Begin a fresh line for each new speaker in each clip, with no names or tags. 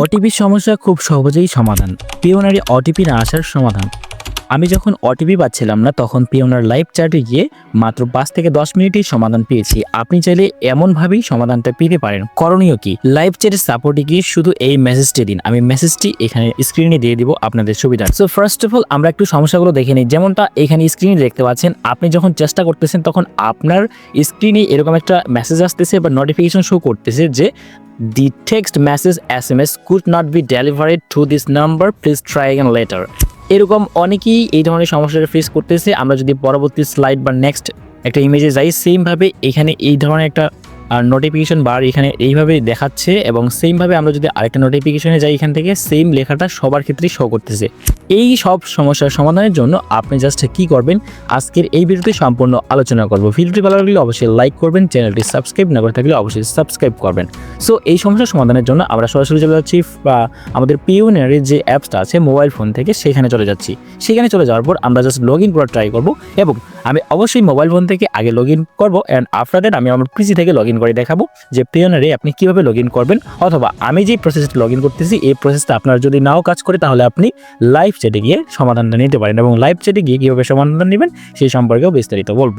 ওটিপির সমস্যা খুব সহজেই সমাধান। পিওনারি ওটিপি না আসার সমাধান। আমি যখন ওটিপি পাচ্ছিলাম না, তখন পিওনার লাইভ চ্যাটে গিয়ে মাত্র পাঁচ থেকে দশ মিনিটেই সমাধান পেয়েছি। আপনি চাইলে এমনভাবেই সমাধানটা পেতে পারেন। করণীয় কি? লাইভ চ্যাটের সাপোর্টে গিয়ে শুধু এই মেসেজটি দিন। আমি মেসেজটি এখানে স্ক্রিনে দিয়ে দিব আপনাদের সুবিধা সো ফার্স্ট অফ অল আমরা একটু সমস্যাগুলো দেখে নিই। যেমনটা এখানে স্ক্রিনে দেখতে পাচ্ছেন, আপনি যখন চেষ্টা করতেছেন, তখন আপনার স্ক্রিনে এরকম একটা মেসেজ আসতেছে বা নোটিফিকেশন শো করতেছে যে The text message SMS could not be delivered to this number. Please try again later. এরকম অনেকেই এই ধরনের সমস্যাটা ফেস করতেছে আমরা যদি পরবর্তী স্লাইড বা নেক্সট একটা ইমেজে যাই সেমভাবে এখানে এই ধরনের একটা নোটিফিকেশন বার এখানে এইভাবে দেখাচ্ছে এবং সেমভাবে আমরা যদি আরেকটা নোটিফিকেশনে যাই এখান থেকে সেম লেখাটা সবার ক্ষেত্রেই শো করতেছে। এই সব সমস্যার সমাধানের জন্য আপনি জাস্ট কি করবেন, আজকের এই ভিডিওতে সম্পূর্ণ আলোচনা করব। ভিডিওটি ভালো লাগলে অবশ্যই লাইক করবেন চ্যানেলটি সাবস্ক্রাইব না করে থাকলে অবশ্যই সাবস্ক্রাইব করবেন। সো এই সমস্যার সমাধানের জন্য আমরা সরাসরি চলে যাচ্ছি, বা আমাদের পিওনিয়ারের যে অ্যাপসটা আছে মোবাইল ফোন থেকে সেখানে চলে যাচ্ছি। সেখানে চলে যাওয়ার পর আমরা জাস্ট লগ ইন করার ট্রাই করব এবং আমি অবশ্যই মোবাইল ফোন থেকে আগে লগ ইন করব অ্যান্ড আফটার দ্যাট আমি আমার পিসি থেকে লগ ইন করে দেখাবো যে পিওনারে আপনি কীভাবে লগ ইন করবেন অথবা আমি যে প্রসেসটা লগ ইন করতেছি, এই প্রসেসটা আপনার যদি নাও কাজ করে তাহলে আপনি লাইভ চ্যাটে গিয়ে সমাধানটা নিতে পারেন এবং লাইভ চ্যাটে গিয়ে কীভাবে সমাধান নেবেন সেই সম্পর্কেও বিস্তারিত বলব।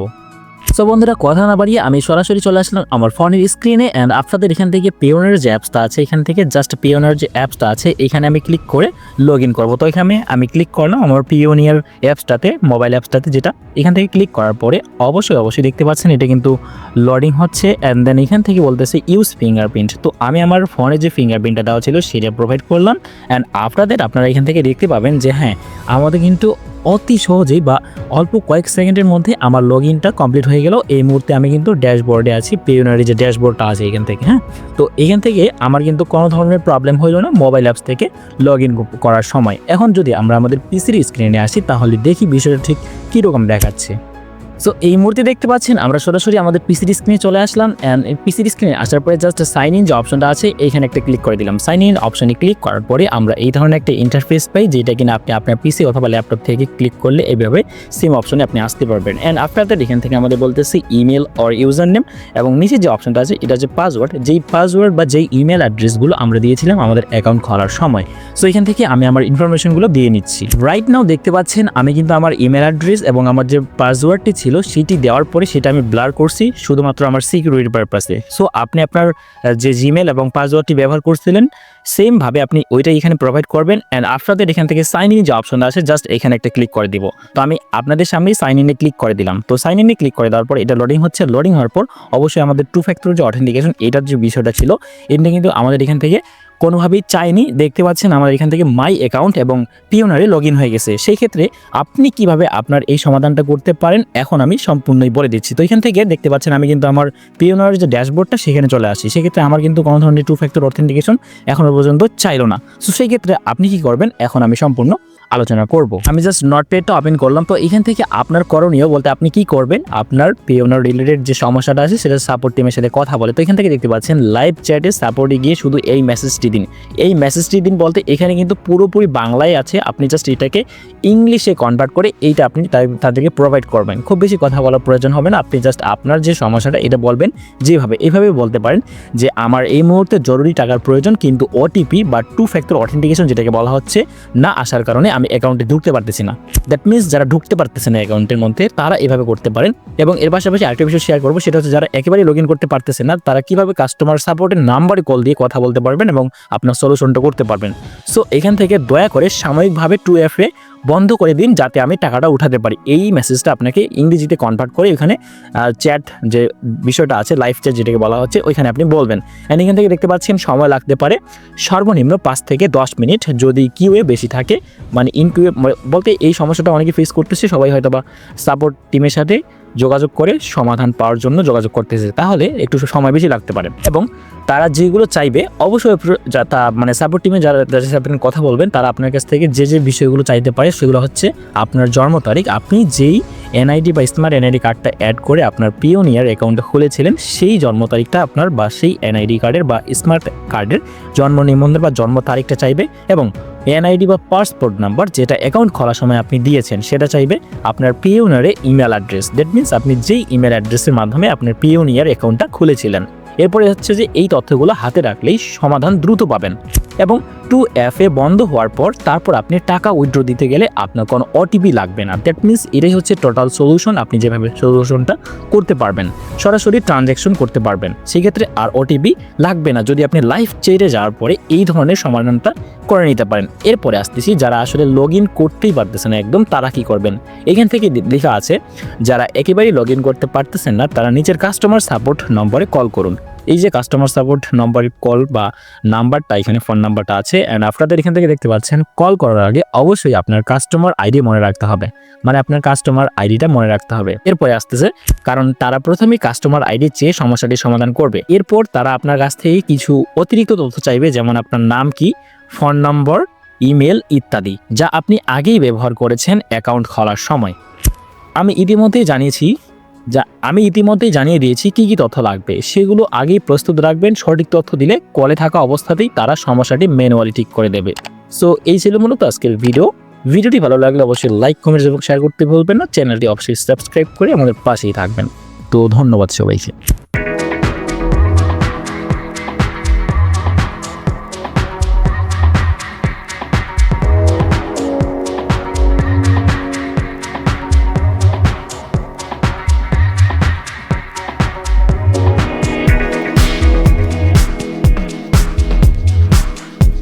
সো বন্ধুরা, কথা না বাড়িয়ে আমি সরাসরি চলে আসলাম আমার ফোনের স্ক্রিনে অ্যান্ড আপনাদের এখান থেকে পিওনার যে অ্যাপসটা আছে, এখান থেকে জাস্ট পিওনার যে অ্যাপসটা আছে, এখানে আমি ক্লিক করে লগ ইন করব। তো এখানে আমি ক্লিক করলাম আমার পিওনিয়ার অ্যাপসটাতে মোবাইল অ্যাপসটাতে যেটা এখান থেকে ক্লিক করার পরে অবশ্যই অবশ্যই দেখতে পাচ্ছেন এটা কিন্তু লোডিং হচ্ছে অ্যান্ড দেন এখান থেকে বলতেছে ইউজ ফিঙ্গারপ্রিন্ট তো আমি আমার ফোনে যে ফিঙ্গারপ্রিন্টটা দেওয়া ছিল, সেটা প্রোভাইড করলাম অ্যান্ড আপনাদের, আপনারা এখান থেকে দেখতে পাবেন যে হ্যাঁ আমাদের কিন্তু অতি সহজেই বা অল্প কয়েক সেকেন্ডের মধ্যে আমার লগ ইনটা কমপ্লিট হয়ে গেল। এই মুহূর্তে আমি কিন্তু ড্যাশবোর্ডে আছি পেওনারি যে ড্যাশবোর্ডটা আছে এখান থেকে হ্যাঁ? তো এখান থেকে আমার কিন্তু কোনো ধরনের প্রবলেম হইল না মোবাইল অ্যাপস থেকে লগ ইন করার সময়। এখন যদি আমরা আমাদের পিসির স্ক্রিনে আসি, তাহলে দেখি বিষয়টা ঠিক কীরকম দেখাচ্ছে। সো এই মুহূর্তে দেখতে পাচ্ছেন আমরা সরাসরি আমাদের পিসির স্ক্রিনে চলে আসলাম অ্যান্ড পিসির স্ক্রিনে আসার পরে জাস্ট সাইন ইন যে অপশনটা আছে, এইখানে একটা ক্লিক করে দিলাম। সাইন ইন অপশনে ক্লিক করার পরে আমরা এই ধরনের একটা ইন্টারফেস পাই, যেটা কিনা আপনি আপনার পিসি অথবা ল্যাপটপ থেকে ক্লিক করলে এইভাবে সেম অপশনে আপনি আসতে পারবেন। অ্যান্ড আফটার দ্যাট এখান থেকে আমাদের বলতেছি ইমেল অর ইউজার নেম এবং নিচে যে অপশনটা আছে, এটা হচ্ছে পাসওয়ার্ড যেই পাসওয়ার্ড বা যেই ইমেল অ্যাড্রেসগুলো আমরা দিয়েছিলাম আমাদের অ্যাকাউন্ট খোলার সময়। সো এখান থেকে আমি আমার ইনফরমেশনগুলো দিয়ে নিচ্ছি। রাইট নাও দেখতে পাচ্ছেন আমি কিন্তু আমার ইমেল অ্যাড্রেস এবং আমার যে পাসওয়ার্ডটি ছিল সেটি দেওয়ার পরে সেটা আমি ব্লার করছি, শুধুমাত্র আমার সিকিউরিটি পারপাসে সো আপনি আপনার যে জিমেল এবং পাসওয়ার্ডটি ব্যবহার করছিলেন সেমভাবে আপনি ওইটা এখানে প্রোভাইড করবেন অ্যান্ড আফটার এখান থেকে সাইন ইন যে অপশন আছে জাস্ট এখানে একটা ক্লিক করে দিব। তো আমি আপনাদের সামনেই সাইন ইনে ক্লিক করে দিলাম। তো সাইন ইনে ক্লিক করে দেওয়ার পর এটা লোডিং হচ্ছে। লোডিং হওয়ার পর অবশ্যই আমাদের টু ফ্যাক্টর যে অথেন্টিকেশন এটার যে বিষয়টা ছিল, এটা কিন্তু আমাদের এখান থেকে কোনোভাবেই চাইনি দেখতে পাচ্ছেন আমার এখান থেকে মাই অ্যাকাউন্ট এবং পিওনারে লগ হয়ে গেছে। সেই ক্ষেত্রে আপনি কীভাবে আপনার এই সমাধানটা করতে পারেন, এখন আমি সম্পূর্ণই বলে দিচ্ছি। তো এখান থেকে দেখতে পাচ্ছেন আমি কিন্তু আমার পিওনারের যে ড্যাশবোর্ডটা, সেখানে চলে আসি। সেক্ষেত্রে আমার কিন্তু কোনো ধরনের টু ফ্যাক্টর অথেন্টিকেশন এখনও পর্যন্ত চাইলো না। সো সেই ক্ষেত্রে আপনি কি করবেন, এখন আমি সম্পূর্ণ আলোচনা করব। আমি জাস্ট নট পেডটা ওপেন করলাম। তো এখান থেকে আপনার করণীয় বলতে আপনি কি করবেন, আপনার পিওনার রিলেটেড যে সমস্যাটা আছে, সেটা সাপোর্ট টিমের সাথে কথা বলে। তো এখান থেকে দেখতে পাচ্ছেন লাইভ চ্যাটে সাপোর্টে গিয়ে শুধু এই মেসেজটি দিন। এই মেসেজটি দিন বলতে এখানে কিন্তু পুরোপুরি বাংলায় আছে। আপনি জাস্ট এটাকে ইংলিশে কনভার্ট করে এইটা আপনি তাদেরকে প্রোভাইড করবেন। খুব বেশি কথা বলার প্রয়োজন হবে না। আপনি জাস্ট আপনার যে সমস্যাটা, এটা বলবেন যেভাবে, এভাবে বলতে পারেন যে আমার এই মুহূর্তে জরুরি টাকার প্রয়োজন, কিন্তু ওটিপি বা টু ফ্যাক্টর অথেন্টিকেশন যেটাকে বলা হচ্ছে, না আসার কারণে আমি অ্যাকাউন্টে ঢুকতে পারতেছি না। দ্যাট মিনস যারা ঢুকতে পারতেছে না অ্যাকাউন্টের মধ্যে, তারা এভাবে করতে পারেন। এবং এর পাশাপাশি আরেকটা বিষয় শেয়ার করব, সেটা হচ্ছে যারা একেবারেই লগ করতে পারতেছে না, তারা কীভাবে কাস্টমার সাপোর্টের নাম্বারে কল দিয়ে কথা বলতে পারবেন এবং আপনার সলিউশনটা করতে পারবেন। সো এখান থেকে দয়া করে সাময়িকভাবে টু এফ এ বন্ধ করে দিন যাতে আমি টাকাটা উঠাতে পারি। এই মেসেজটা আপনাকে ইংরেজিতে কনভার্ট করে এখানে চ্যাট যে বিষয়টা আছে লাইভ চ্যাট যেটাকে বলা হচ্ছে, ওইখানে আপনি বলবেন। অ্যান্ড এখান থেকে দেখতে পাচ্ছেন, সময় লাগতে পারে সর্বনিম্ন পাঁচ থেকে দশ মিনিট। যদি কিউএ বেশি থাকে মানে ইন ইনকিউএ বলতে এই সমস্যাটা অনেকে ফেস করতেছে, সবাই হয়তো বা সাপোর্ট টিমের সাথে যোগাযোগ করে সমাধান পাওয়ার জন্য যোগাযোগ করতেছে তাহলে একটু সময় বেশি লাগতে পারে। এবং তারা যেগুলো চাইবে, অবশ্যই তা মানে সাপোর্ট টিমে যারা যাদের সাথে কথা বলবেন, তারা আপনার কাছ থেকে যে যে বিষয়গুলো চাইতে পারে, সেগুলো হচ্ছে আপনার জন্ম তারিখ। আপনি যেই এনআইডি বা স্মার্ট এনআইডি কার্ডটা অ্যাড করে আপনার পিওনিয়ার অ্যাকাউন্টে খুলেছিলেন, সেই জন্ম তারিখটা আপনার বা সেই এনআইডি কার্ডের বা স্মার্ট কার্ডের জন্ম নিবন্ধন বা জন্ম তারিখটা চাইবে এবং এনআইডি বা পাসপোর্ট নাম্বার যেটা অ্যাকাউন্ট খোলার সময় আপনি দিয়েছেন, সেটা চাইবে আপনার পিওনারে ইমেল অ্যাড্রেস দ্যাট মিনস আপনি যেই ইমেল অ্যাড্রেসের মাধ্যমে আপনার পিওনিয়ার অ্যাকাউন্টটা খুলেছিলেন। এরপরে হচ্ছে যে এই তথ্যগুলো হাতে রাখলেই সমাধান দ্রুত পাবেন। এবং টু অ্যাফে বন্ধ হওয়ার পর তারপর আপনি টাকা উইথড্র দিতে গেলে আপনার কোনো ওটিপি লাগবে না। দ্যাট মিনস এটাই হচ্ছে টোটাল সলিউশন আপনি যেভাবে সলিউশনটা করতে পারবেন, সরাসরি ট্রানজ্যাকশন করতে পারবেন। সেক্ষেত্রে আর ওটিপি লাগবে না। যদি আপনি লাইফ চেয়ে যাওয়ার পরে এই ধরনের সমাধানটা করে নিতে পারেন। এরপরে আসতেছি, যারা আসলে লগ ইন করতেই পারতেছে না একদম, তারা কি করবেন? এখান থেকে লেখা আছে, যারা একেবারেই লগ ইন করতে পারতেছেন না, তারা নিজের কাস্টমার সাপোর্ট নম্বরে কল করুন। এই যে কাস্টমার সাপোর্ট নম্বরে কল বা নাম্বারটা, এখানে ফোন নাম্বারটা আছে অ্যান্ড আপনাদের এখান থেকে দেখতে পাচ্ছেন কল করার আগে অবশ্যই আপনার কাস্টমার আইডি মনে রাখতে হবে। মানে আপনার কাস্টমার আইডিটা মনে রাখতে হবে। এরপরে আসতেছে, কারণ তারা প্রথমেই কাস্টমার আইডি চেয়ে সমস্যাটি সমাধান করবে। এরপর তারা আপনার কাছ থেকে কিছু অতিরিক্ত তথ্য চাইবে, যেমন আপনার নাম কি ফোন নম্বর ইমেল ইত্যাদি, যা আপনি আগেই ব্যবহার করেছেন অ্যাকাউন্ট খোলার সময়। আমি ইতিমধ্যেই জানিয়েছি যা আমি ইতিমধ্যেই জানিয়ে দিয়েছি কি কি তথ্য লাগবে। সেগুলো আগেই প্রস্তুত রাখবেন, সঠিক তথ্য দিলে কলে থাকা অবস্থাতেই তারা সমস্যাটি ম্যানুয়ালি ঠিক করে দেবে। সো, এই ছিল মূলত আজকের ভিডিও। ভিডিওটি ভালো লাগলে অবশ্যই লাইক, কমেন্ট এবং শেয়ার করতে ভুলবেন না। চ্যানেলটি অবশ্যই সাবস্ক্রাইব করে আমাদের পাশেই থাকবেন। তো, ধন্যবাদ সবাইকে।